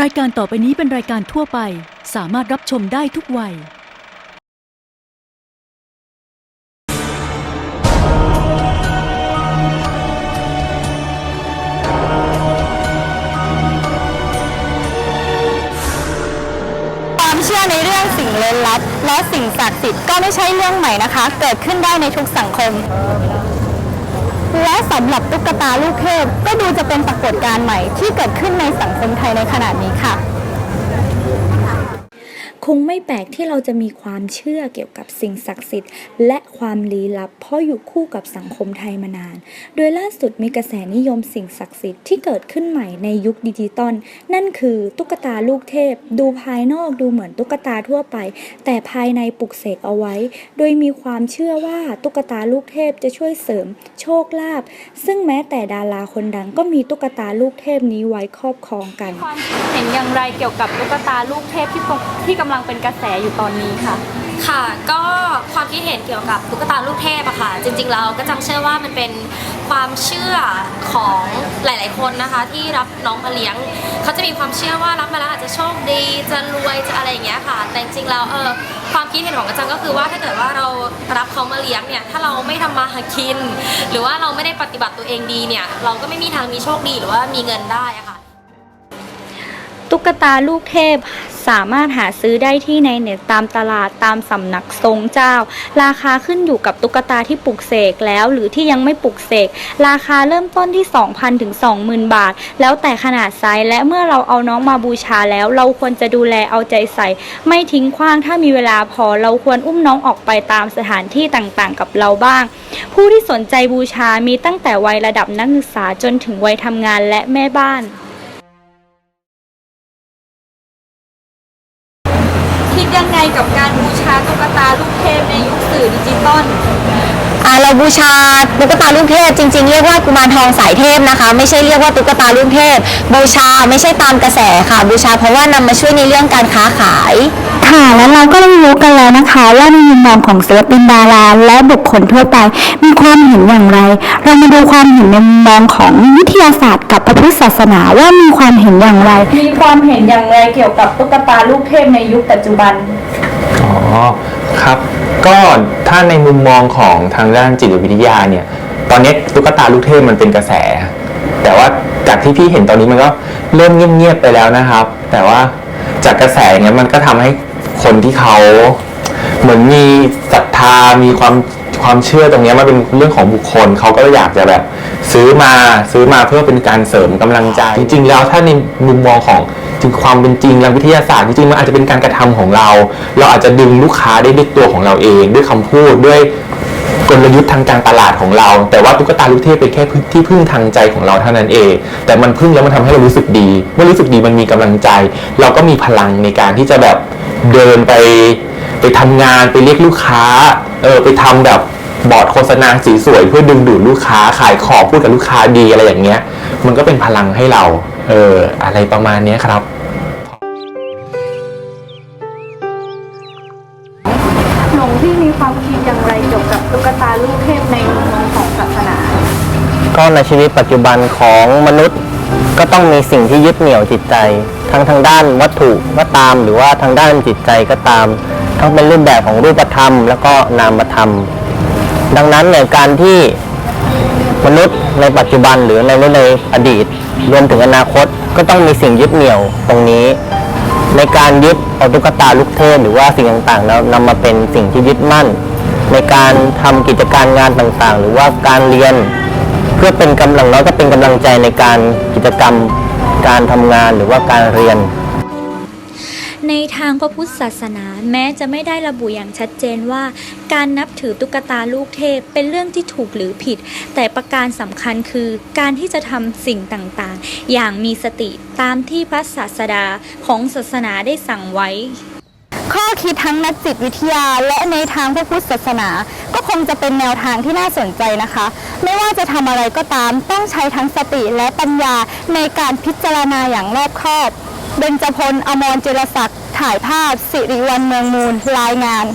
รายการต่อไปนี้เป็นรายการทั่วไป สามารถรับชมได้ทุกวัย ความเชื่อในเรื่องสิ่งลึกลับ และสิ่งศักดิ์สิทธิ์ก็ไม่ใช่เรื่องใหม่นะคะ เกิดขึ้นได้ในทุกสังคม สำหรับตุ๊กตาลูกเทพก็ดูจะเป็นปรากฏการณ์ใหม่ที่เกิดขึ้นในสังคมไทยในขณะนี้ค่ะ คงไม่แปลกที่เราจะมีความเชื่อเกี่ยวกับสิ่งศักดิ์สิทธิ์ และความลี้ลับ เพราะอยู่คู่กับสังคมไทยมานาน โดยล่าสุดมีกระแสนิยมสิ่งศักดิ์สิทธิ์ที่เกิดขึ้นใหม่ในยุคดิจิตอลนั่นคือตุ๊กตาลูกเทพ ดูภายนอกดูเหมือนตุ๊กตาทั่วไป แต่ภายในปลุกเสกเอาไว้ โดยมีความเชื่อว่าตุ๊กตาลูกเทพจะช่วยเสริม โชคลาภซึ่งแม้แต่ดาราคนดังก็มีตุ๊กตาลูกเทพนี้ไว้ครอบครองกัน ความคิดเห็นอย่างไรเกี่ยวกับตุ๊กตาลูกเทพที่กที่กำลังเป็นกระแสอยู่ตอนนี้ค่ะ ค่ะก็ความคิดเห็นเกี่ยวกับตุ๊กตาลูกเทพอะค่ะ จริงๆแล้วก็จังเชื่อว่ามันเป็นความเชื่อของหลาย ๆ คนนะคะ ที่รับน้องมาเลี้ยงเขาจะมีความเชื่อว่ารับมาแล้วอาจจะโชคดีจะรวยจะอะไรอย่างเงี้ยค่ะ แต่จริงๆแล้วเออความคิดเห็นของกระจังก็คือว่าถ้าเกิดว่าเรารับเขามาเลี้ยงเนี่ยถ้าเราไม่ทำมาหากิน หรือว่าเราไม่ได้ปฏิบัติตัวเองดีเนี่ย เราก็ไม่มีทางมีโชคดีหรือว่ามีเงินได้อะค่ะ ตุ๊กตาลูกเทพสามารถหาซื้อได้ที่ในเน็ตตามตลาดตามสำนักทรงเจ้า ราคาขึ้นอยู่กับตุ๊กตาที่ปลุกเสกแล้วหรือที่ยังไม่ปลุกเสก ราคาเริ่มต้นที่ 2,000ถึง20,000 บาท แล้วแต่ขนาดไซส์และเมื่อเราเอาน้องมาบูชาแล้วเราควรจะดูแลเอาใจใส่ ไม่ทิ้งขว้างถ้ามีเวลาพอเราควรอุ้มน้องออกไปตามสถานที่ต่างๆ กับเราบ้าง ผู้ที่สนใจบูชามีตั้งแต่วัยระดับนักศึกษาจนถึงวัยทำงานและแม่บ้าน ยังไงกับการบูชาตุ๊กตาลูกเทพในยุคสื่อดิจิตอล อ่าเราบูชาตุ๊กตาลูกเทพจริง ๆ เรียกว่ากุมารทองสายเทพนะคะ ไม่ใช่เรียกว่าตุ๊กตาลูกเทพ บูชาไม่ใช่ตามกระแสค่ะ บูชาเพราะว่านำมาช่วยในเรื่องการค้าขาย ค่ะแล้วเราก็ได้รู้กันแล้วนะคะ ว่าในมุมมองของศิลปินดาราและบุคคลทั่วไป มีความเห็นอย่างไร เรามาดูความเห็นในมุมมองของวิทยาศาสตร์กับพระพุทธศาสนาว่ามีความเห็นอย่างไร มีความเห็นอย่างไรเกี่ยวกับตุ๊กตาลูกเทพในยุคปัจจุบัน อ๋อครับ ก็ถ้าในมุมมองของทางด้านจิตวิทยาเนี่ยตอนนี้ตุ๊กตาลูกเทพมันเป็นกระแส แต่ว่าจากที่พี่เห็นตอนนี้มันก็เริ่มเงียบๆไปแล้วนะครับ แต่ว่าจากกระแสเนี้ยมันก็ทำให้คนที่เขาเหมือนมีศรัทธามีความความเชื่อตรงเนี้ยมันเป็นเรื่องของบุคคลเขาก็อยากจะแบบ ซื้อมาซื้อมาเพื่อเป็นการเสริมกำลังใจ จริงๆแล้วถ้าในมุมมองของ ถึงความเป็นจริงและวิทยาศาสตร์จริงๆมันอาจจะเป็นการกระทำของเรา เราอาจจะดึงลูกค้าได้ด้วยตัวของเราเอง ด้วยคำพูดด้วยกลยุทธ์ทางการตลาดของเรา แต่ว่าตุ๊กตาลูกเทพเป็นแค่ที่พึ่งทางใจของเราเท่านั้นเอง แต่มันพึ่งแล้วมันทำให้เรารู้สึกดี เมื่อรู้สึกดีมันมีกำลังใจ เราก็มีพลังในการที่จะแบบเดินไปไปทำงานไปเรียกลูกค้าเออไปทำแบบบอร์ดโฆษณาสีสวยเพื่อดึงดูดลูกค้าขายของพูดกับลูกค้าดีอะไรอย่างเงี้ย มันก็เป็นพลังให้เราเอออะไรประมาณเนี้ยครับ กี่ยวกับตุ๊กตาลูกเทพในมุมมองของศาสนา ก็ในชีวิตปัจจุบันของมนุษย์ก็ต้องมีสิ่งที่ยึดเหนี่ยวจิตใจ ทั้งทางด้านวัตถุก็ตาม หรือว่าทางด้านจิตใจก็ตาม ทั้งเป็นรูปแบบของรูปธรรม แล้วก็นามธรรม ดังนั้นในการที่มนุษย์ในปัจจุบันหรือในในอดีต รวมถึงอนาคตก็ต้องมีสิ่งยึดเหนี่ยวตรงนี้ ในการยึดเอาตุ๊กตาลูกเทพหรือว่าสิ่งต่างๆแล้วนำมาเป็นสิ่งที่ยึดมั่น ในการทำกิจการงานต่างๆ หรือว่าการเรียน เพื่อเป็นกำลังน้อยก็เป็นกำลังใจในการกิจกรรม การทำงานหรือว่าการเรียน ในทางพระพุทธศาสนาแม้จะไม่ได้ระบุอย่างชัดเจนว่า การนับถือตุ๊กตาลูกเทพเป็นเรื่องที่ถูกหรือผิด แต่ประการสำคัญคือการที่จะทำสิ่งต่างๆ อย่างมีสติตามที่พระศาสดาของศาสนาได้สั่งไว้ ข้อคิดทั้งนักจิตวิทยา และในทางพระพุทธศาสนา ก็คงจะเป็นแนวทางที่น่าสนใจนะคะ ไม่ว่าจะทำอะไรก็ตามต้องใช้ทั้งสติและปัญญาในการพิจารณาอย่างรอบคอบเบญจพลอมรเจรศักดิ์ถ่ายภาพ สิริวัลเมืองมูลรายงาน